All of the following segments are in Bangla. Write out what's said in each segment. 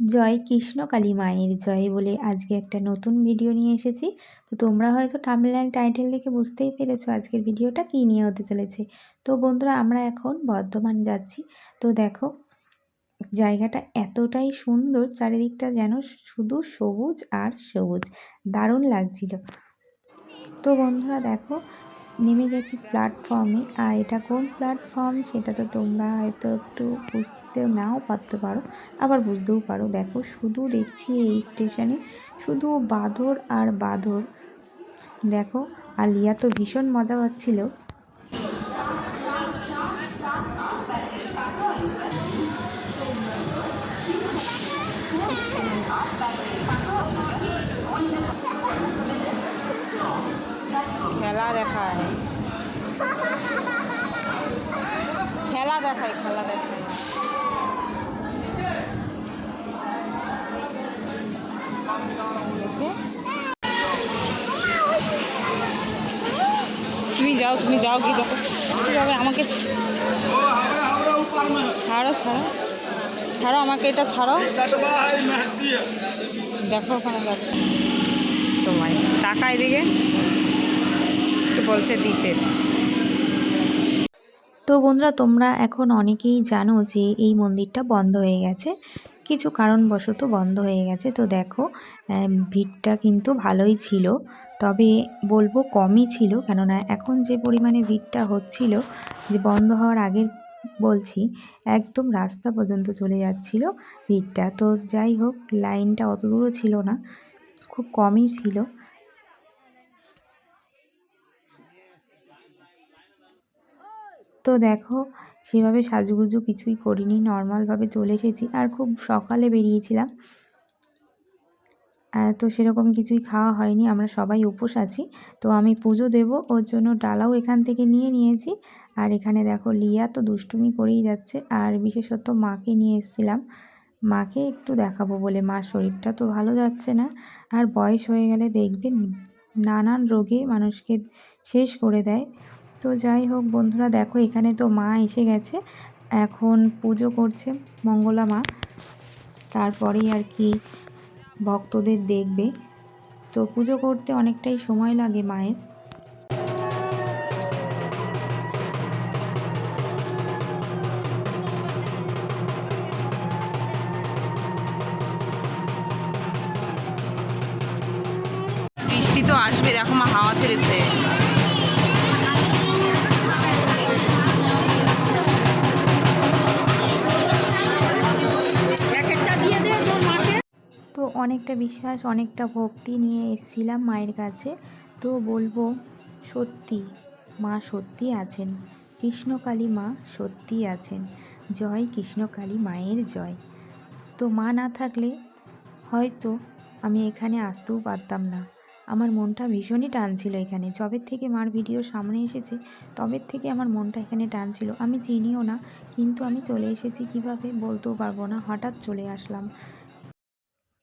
জয় কৃষ্ণ কালী মায়ের জয় বলে আজকে একটা নতুন ভিডিও নিয়ে এসেছি। তো তোমরা হয়তো থাম্বনেল টাইটেল দেখে বুঝতেই পেরেছ আজকের ভিডিওটা কী নিয়ে হতে চলেছে। তো বন্ধুরা, আমরা এখন বর্ধমান যাচ্ছি। তো দেখো, জায়গাটা এতটাই সুন্দর, চারিদিকটা যেন শুধু সবুজ আর সবুজ। দারুণ লাগছিল। তো বন্ধুরা, দেখো নেমে গেছি প্ল্যাটফর্মে আর এটা কোন প্ল্যাটফর্ম সেটা তো তোমরা হয়তো একটু বুঝতে নাও, পারতে পারো। আবার বুঝতেও পারো। দেখো, শুধু দেখছি এই স্টেশনে শুধু বাঁদর আর বাঁদর দেখো আর লিয়া তো ভীষণ মজা পাচ্ছিল। খেলা দেখায় খেলা দেখায় খেলা দেখায়। তুমি যাও তুমি যাও, কি দেখো যাবে আমাকে? ছাড়ো ছাড়ো। ছাড়ো আমাকে, এটা ছাড়ো। দেখো ওখানে, দেখো। তোমায়। টাকা এদিকে। বলছে দিতে। তো বন্ধুরা, তোমরা এখন অনেকেই জানো যে এই মন্দিরটা বন্ধ হয়ে গেছে। কিছু কারণবশত বন্ধ হয়ে গেছে। তো দেখো ভিড়টা কিন্তু ভালোই ছিল। তবে বলব কমই ছিল, কেননা এখন যে পরিমাণে ভিড়টা হচ্ছিল, যে বন্ধ হওয়ার আগের বলছি, একদম রাস্তা পর্যন্ত চলে যাচ্ছিল ভিড়টা। তো যাই হোক, লাইনটা অত দূরও ছিল না, খুব কমই ছিল। তো দেখো, সেভাবে সাজুগুজু কিছুই করিনি। নর্মালভাবে চলে এসেছি আর খুব সকালে বেরিয়েছিলাম। তো সেরকম কিছুই খাওয়া হয়নি। আমরা সবাই উপোস আছি। তো আমি পুজো দেব, ওর জন্য ডালাও এখান থেকে নিয়ে নিয়েছি। আর এখানে দেখো, লিয়া তো দুষ্টুমি করেই যাচ্ছে। আর বিশেষত মাকে নিয়ে এসেছিলাম। মাকে একটু দেখাবো বলে। মার শরীরটা তো ভালো যাচ্ছে না। আর বয়স হয়ে গেলে দেখবেন নানান রোগে মানুষকে শেষ করে দেয়। তো যাই হোক বন্ধুরা, দেখো এখানে তো মা এসে গেছে। এখন পুজো করছে মঙ্গলা মা। তারপরেই আর কি ভক্তদের দেখবে। তো পুজো করতে অনেকটাই সময় লাগে মায়ের। বৃষ্টি তো আসবে, দেখো মা হাওয়া ছেড়েছে। অনেকটা বিশ্বাস, অনেকটা ভক্তি নিয়ে এসেছিলাম মায়ের কাছে। তো বলব, সত্যি, মা সত্যি আছেন। কৃষ্ণকালী মা সত্যি আছেন। জয় কৃষ্ণকালী মায়ের জয়। তো মা না থাকলে হয়তো আমি এখানে আসতেও পারতাম না। আমার মনটা ভীষণই টানছিল এখানে। যবের থেকে মার ভিডিও সামনে এসেছে তবের থেকে আমার মনটা এখানে টানছিল। আমি চিনিও না, কিন্তু আমি চলে এসেছি কীভাবে বলতেও পারব না। হঠাৎ চলে আসলাম।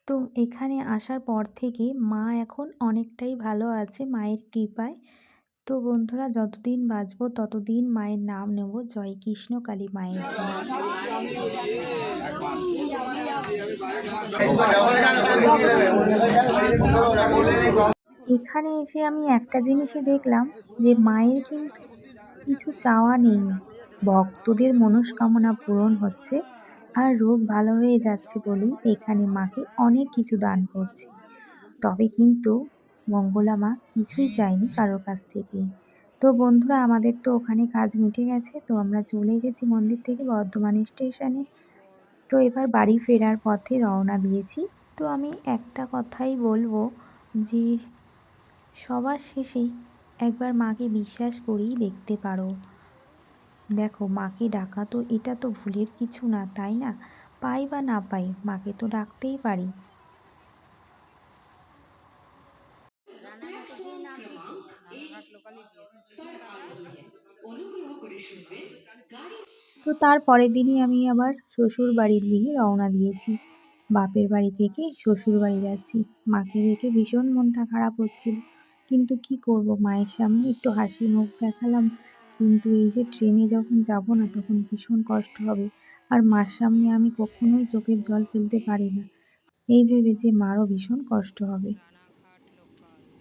তো এখানে আসার পর থেকে মা এখন অনেকটাই ভালো আছে মায়ের কৃপায়। তো বন্ধুরা, যতদিন বাঁচব ততদিন মায়ের নাম নেব জয় কৃষ্ণ কালী মায়ের এখানে এসে আমি একটা জিনিসই দেখলাম যে মায়ের কিন্তু কিছু চাওয়া নেই। ভক্তদের মনস্কামনা পূরণ হচ্ছে। আর রোগ ভালো হয়ে যাচ্ছে বলেই এখানে মাকে অনেক কিছু দান করছে। তবে কিন্তু মঙ্গলা মা কিছুই চায়নি কারোর কাছ থেকে। তো বন্ধুরা, আমাদের তো ওখানে কাজ মিটে গেছে, তো আমরা চলে এসেছি মন্দির থেকে বর্ধমান স্টেশনে। তো এবার বাড়ি ফেরার পথে রওনা দিয়েছি। তো আমি একটা কথাই বলব যে, সবার শেষেই একবার মাকে বিশ্বাস করেই দেখতে পারো। দেখো, মাকে ডাকা তো এটা তো ভুলের কিছু না, তাই না? পাই বা না পাই, মাকে তো ডাকতেই পারি। তো তার পরের দিনই আমি আবার শ্বশুর বাড়ির দিকে রওনা দিয়েছি। বাপের বাড়ি থেকে শ্বশুর বাড়ি যাচ্ছি। মাকে দেখে ভীষণ মনটা খারাপ হচ্ছিল। কিন্তু কি করব, মায়ের সামনে একটু হাসি মুখ দেখালাম। কিন্তু এই যে ট্রেনে যখন যাব না, তখন ভীষণ কষ্ট হবে। আর মার সামনে আমি কখনোই চোখের জল ফেলতে পারি না। এই ভেবে যে মারও ভীষণ কষ্ট হবে।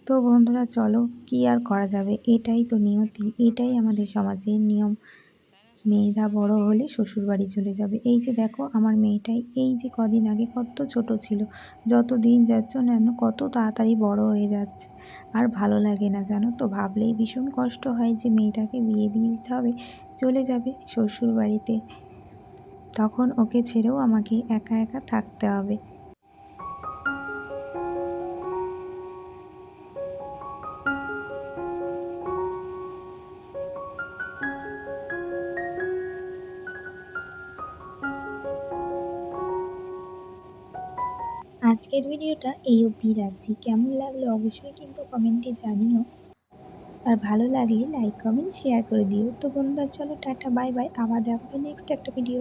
তো বন্ধুরা, চলো কি আর করা যাবে? এটাই তো নিয়তি, এটাই আমাদের সমাজের নিয়ম। মেয়েরা বড় হলে শ্বশুরবাড়ি চলে যাবে। এই যে দেখো আমার মেয়েটাই, এই যে কদিন আগে কত ছোট ছিল, যত দিন যাচ্ছে না কত তাড়াতাড়ি বড় হয়ে যাচ্ছে। আর ভালো লাগে না জানো তো, ভাবলেই ভীষণ কষ্ট হয় যে মেয়েটাকে বিয়ে দিয়ে দিতে হবে, চলে যাবে শ্বশুর বাড়িতে তখন ওকে ছেড়েও আমাকে একা একা থাকতে হবে। আজকের ভিডিওটা এই অবধি রাখছি। কেমন লাগল অবশ্যই কিন্তু কমেন্টে জানিও। আর ভালো লাগলে লাইক কমেন্ট শেয়ার করে দিও। তো বন্ধুরা, চলো টাটা বাই বাই আবার দেখাবে নেক্সট একটা ভিডিও